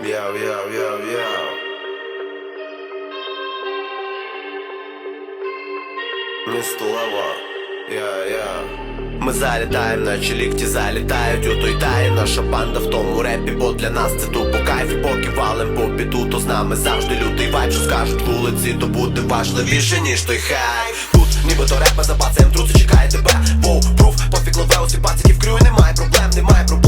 Йоу, йоу, йоу, йоу. Місто Лава, я, я. Ми залітаємо, наче лікті залітають у той тає Наша банда в тому репі, бо для нас це тупо кайф. І поки валим по біду, то з нами завжди лютий вайб. Що скажуть вулиці, то буде важливіше, ніж той хай Тут нібито репа за бацаєм труси чекає тебе. Воу, пруф, пофіг лове, усіх пациків крю Немає проблем, немає проблем,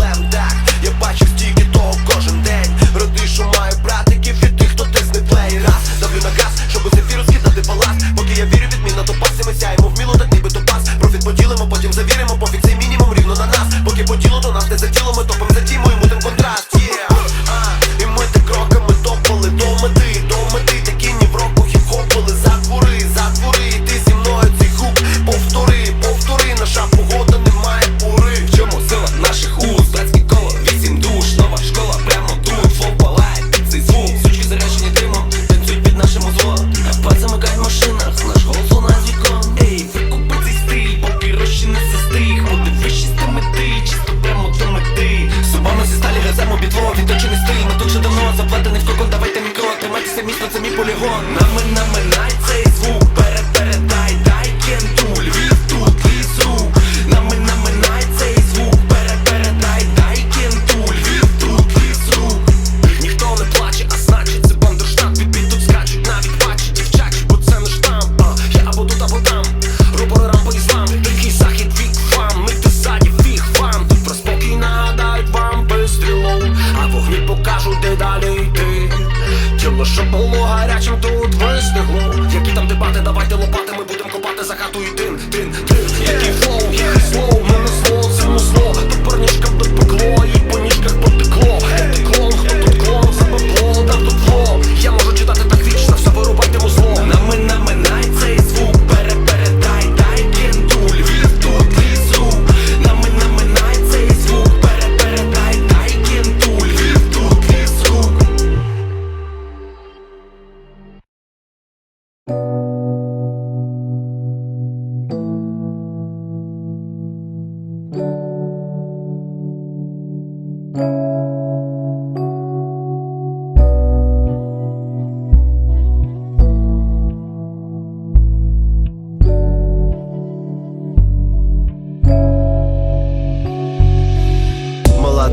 тут вистигло Які там дебати, давайте лопати, ми будемо копати за хату і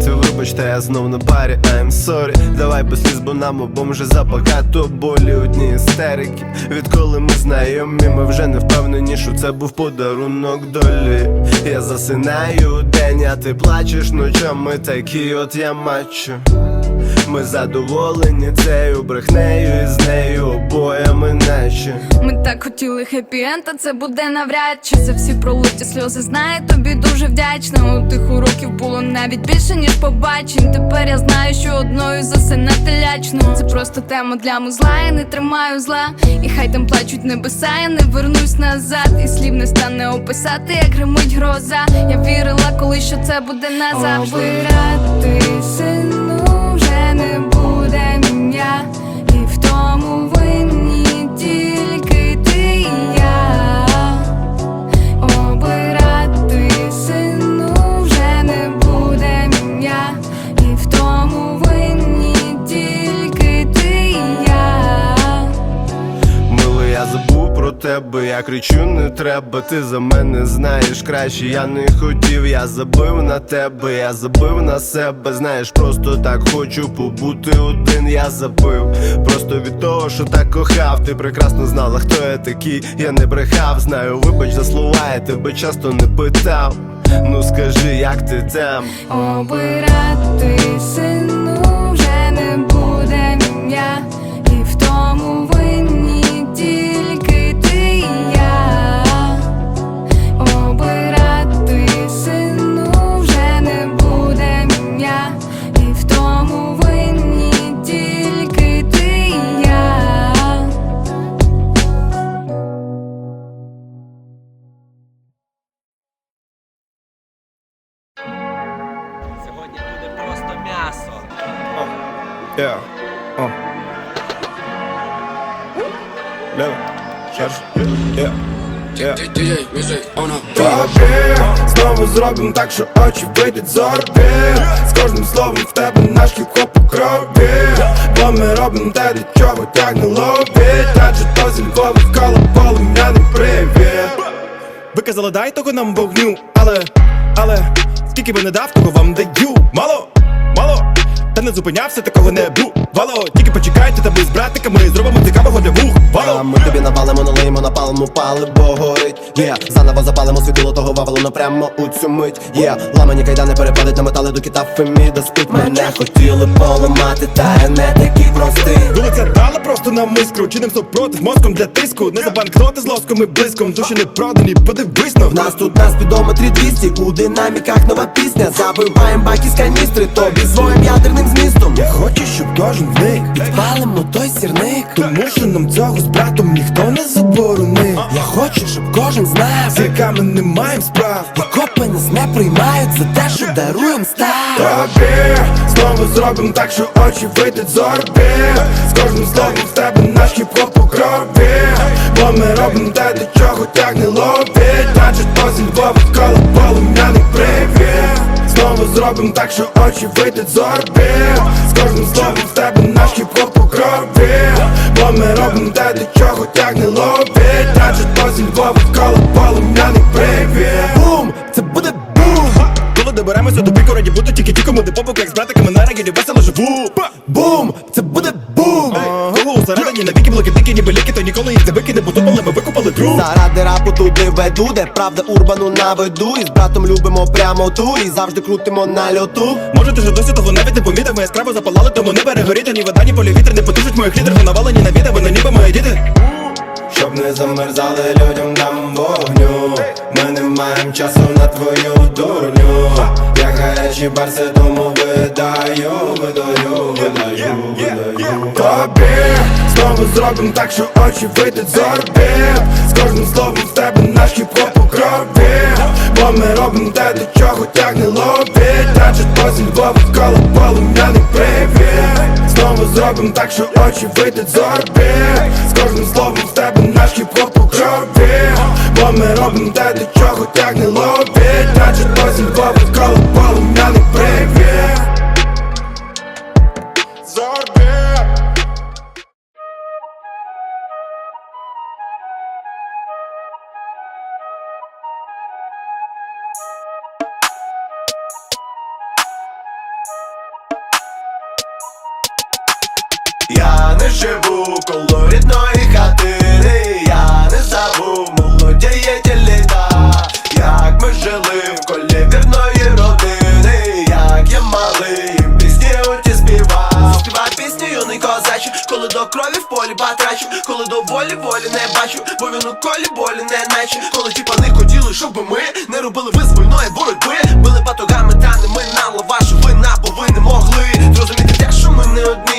Ти вибачте, я знов на парі, I'm sorry. Давай без сліз, бо нам обом вже забагато болі. Одні істерики Відколи ми знайомі, ми вже не впевнені, що це був подарунок долі. Я засинаю день, а ти плачеш ночами, такі от я мачо Ми задоволені цією брехнею і з нею обоями наче Ми так хотіли хеппі-енд, а це буде навряд чи за всі пролиті сльози знаю, тобі дуже вдячна. У тих уроків було навіть більше, ніж побачень. Тепер я знаю, що одною засинати лячно. Це просто тема для музла, я не тримаю зла. І хай там плачуть небеса, я не вернусь назад. І слів не стане описати, як гримить гроза. Я вірила, коли що це буде назавжди. Обирати кричу, не треба, ти за мене знаєш краще, я не хотів, я забив на тебе, я забив на себе, знаєш, просто так хочу побути один, я забив. Просто від того, що так кохав, ти прекрасно знала, хто я такий, я не брехав, знаю, вибач за слова, я тебе часто не питав. Ну скажи, як ти там? Обирати сину Oh. Level. Charge. Yeah. Yeah. DJ music on a Тобі Знову зробим так, що очі вийдуть з орбіт З кожним словом в тебе наш хіп-хоп у крові Бо ми робимо те, до чого тягне лобі Адже то зі Львова вколо полум'яний привіт Ви казали, дай того нам вогню, але, але Скільки би не дав, того вам даю Мало, мало не зупинявся, такого не бувало. Тільки почекайте, та ми з братиками зробимо цікавого для вух. Вало. Ми тобі навалимо, налиємо, напалимо, паливо горить. Є, заново запалимо світило того вавилона прямо у цю мить. Є, ламані кайдани перепадуть на метали до кита Феміда спить. Мене хотіли поламати, та я не такий простий Вулиця дала просто нам іскру. Чиним супротив мозком для тиску. Не за банкноти з лоском і блиском. Душі не продані, подивись на В нас тут на спідометрі 200 У динаміках нова пісня. Забиваєм баки з каністри. Тобі своїм ядерним змістом Я хочу, щоб кожен вник Підпалимо той сірник. Тому що нам цього з братом ніхто не заборонив. Я хочу, щоб кожен знав З яками не маєм справ І копи нас не приймають за те, що даруєм став Тобі знову зробим так, що очі вийдуть з орбіт З кожним словом в тебе наш хіп-хоп у крові. Бо ми робимо те, до чого тягне лобі Адже то зі Львова вколо полум'яний привіт Знову зробим так, що очі вийдуть з орбіт З кожним словом в тебе наш хіп-хоп у крові Бо ми робимо те, до чого тягне лобі Адже то зі Львова вколо полум'яний привіт Бум! Це буде бум! Коли доберемося до піку, раді бути тільки тікому, де попок, як з братиками на регілі весело живу. Бум! Це буде бум! Усередині на віки блоки дикі, ніби ліки, то ніколи їх не викине, бо тупали, ми викупали друг. Заради рапу туди веду, де правда урбану наведу І з братом любимо прямо ту І завжди крутимо на льоту Може, ти ж досі того навіть не помітив, ми яскраво запалали, тому не перегоріти, ні вода, ні полі вітер не потушить моїх лідерів, навалені на відео, вони ніби мої діти. Щоб не замерзали людям дам Маємо часу на твою дурню. Я гарячі барси, тому видаю, видаю, видаю, видаю. Тобі знову зробим так, що очі вийдуть з орбіт З кожним словом в тебе наш хіп-хоп у крові. Бо ми робимо те, до чого тягне Адже то зі Львова вколо полум'яний привіт Знову зробим так, що очі вийдуть з орбіт З кожним словом в тебе наш хіп-хоп у крові Бо ми робимо те, до чого тягне лобі то зі Львова вколо полум'яний привіт. З Я не живу коло рідної батрачу, коли до волі волі не бачу, бо він у колі болі не наче. Коли ті пани хотіли, щоб ми не робили визвольної боротьби. Били батогами та не ми на вашу вина, бо ви не могли Зрозуміти те, що ми не одні,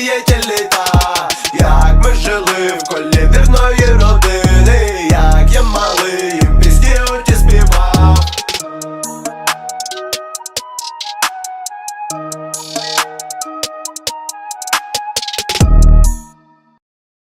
є тіліта. Як ми жили в колі вірної